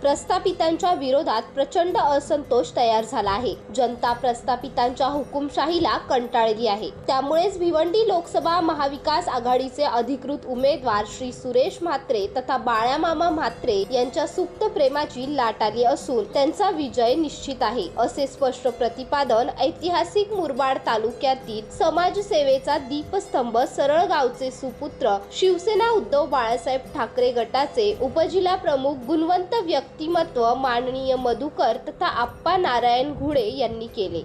प्रस्थापितांच्या विरोधात प्रचंड असंतोष तयार झाला आहे. जनता प्रस्थापितांच्या हुकुमशाहीला कंटाळली आहे. त्यामुळेच भिवंडी लोकसभा महाविकास आघाडीचे अधिकृत उमेदवार श्री सुरेश म्हात्रे तथा बाळ्यामामा म्हात्रे यांच्या सुप्त प्रेमाची लाट आली असून त्यांचा विजय निश्चित आहे. असे स्पष्ट प्रतिपादन ऐतिहासिक मुरबाड तालुक्यातील समाजसेवेचा दीपस्तंभ सरळ गावचे सुपुत्र शिवसेना उद्धव बाळासाहेब ठाकरे गटाचे उपजिल्हा प्रमुख गुणवंत व्यक्तिमत्व माननीय मधुकर तथा आप्पा नारायण घुडे यांनी केले.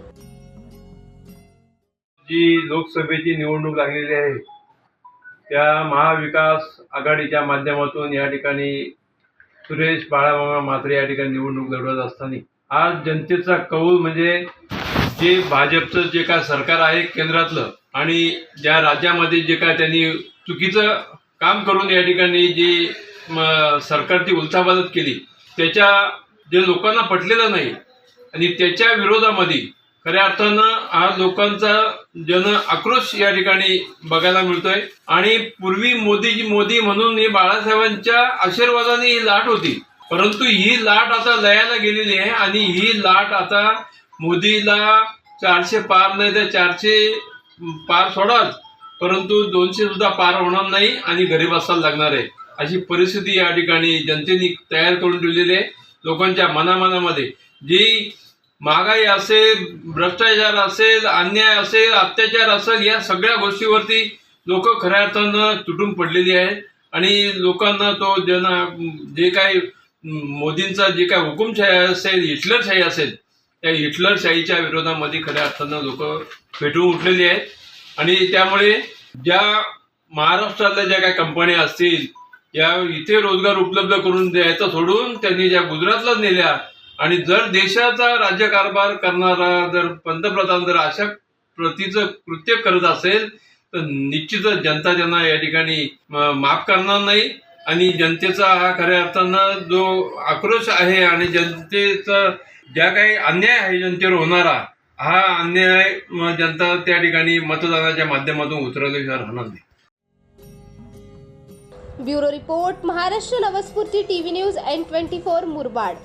जी लोकसभेची निवडणूक लागलेली आहे त्या महाविकास आघाडीच्या माध्यमातून या ठिकाणी सुरेश बाळामामा म्हात्रे या ठिकाणी निवडणूक लढवत असताना आज जनतेचा कौल म्हणजे जे भाजपचं जे काय सरकार आहे केंद्रातलं आणि ज्या राज्यामध्ये जे काय त्यांनी चुकीचं काम करून या ठिकाणी जी सरकारची उलथापालथ केली त्याच्या जे लोकांना पटलेलं नाही आणि त्याच्या विरोधामध्ये खऱ्या अर्थानं हा लोकांचा जन आक्रोश या ठिकाणी बघायला मिळतोय. आणि पूर्वी मोदी मोदी म्हणून ही बाळासाहेबांच्या आशीर्वादाने ही लाट होती. परंतु ही लाट आता लयाला गेलेली आहे आणि ही लाट आता मोदीला चारशे पार नाही तर चारशे पार सोडाच परंतु दोनशे सुद्धा पार होणार नाही आणि घरी बसायला लागणार आहे. अशी परिस्थिती या ठिकाणी जनतेने तयार करून ठेवलेली आहे. लोकांच्या मनामनामध्ये जी महागाई असेल भ्रष्टाचार असेल अन्याय असेल अत्याचार असेल या सगळ्या गोष्टीवरती लोक खऱ्या अर्थानं तुटून पडलेली आहेत. आणि लोकांना तो ज्यांना जे काय मोदींचा जे काय हुकुमशाही असेल हिटलरशाही असेल त्या हिटलरशाहीच्या विरोधामध्ये खऱ्या अर्थानं लोक पेटून उठलेली आहेत. आणि त्यामुळे ज्या महाराष्ट्रातल्या ज्या काही कंपन्या असतील या इथे रोजगार उपलब्ध करून द्यायचं सोडून त्यांनी ज्या गुजरातला नेल्या. आणि जर देशाचा राज्यकारभार करणारा जर पंतप्रधान जर अशा प्रतीचं कृत्य करत असेल तर निश्चितच जनता त्यांना या ठिकाणी माफ करणार नाही. आणि जनतेचा हा खऱ्या अर्थानं जो आक्रोश आहे आणि जनतेचा ज्या काही अन्याय आहे जनतेवर होणारा हा अन्याय जनता त्या ठिकाणी मतदानाच्या माध्यमातून उतरवल्याशिवाय राहणार नाही. Bureau report Maharashtra Navsphurti T V news N twenty four Murbad.